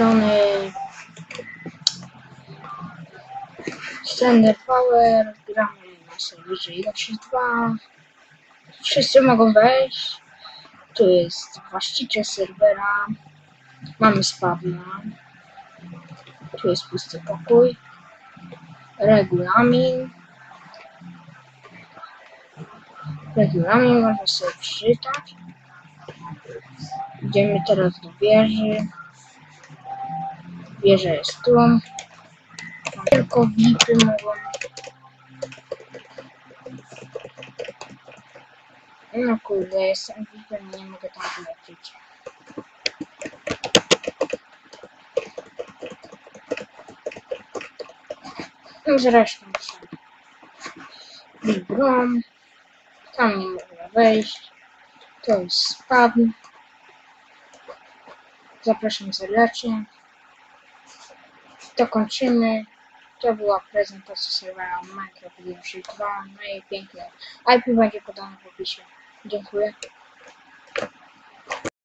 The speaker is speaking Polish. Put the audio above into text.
strony Standard Power, gramy na serwerze 1.3.2. Wszyscy mogą wejść. Tu jest właściciel serwera. Mamy spawna. Tu jest pusty pokój. Regulamin. Regulamin można sobie przeczytać. Idziemy teraz do wieży. Wieża jest tu. Tylko VIPy mogą. No kurde, jestem VIPem, nie mogę tam wlecieć. No zresztą się. Brom. Tam nie można wejść. To jest spawn. Zapraszam serdecznie. To kończymy. To była prezentacja serwera Minecraft 1.3.2. No i pięknie. IP będzie podane w opisie. Dziękuję.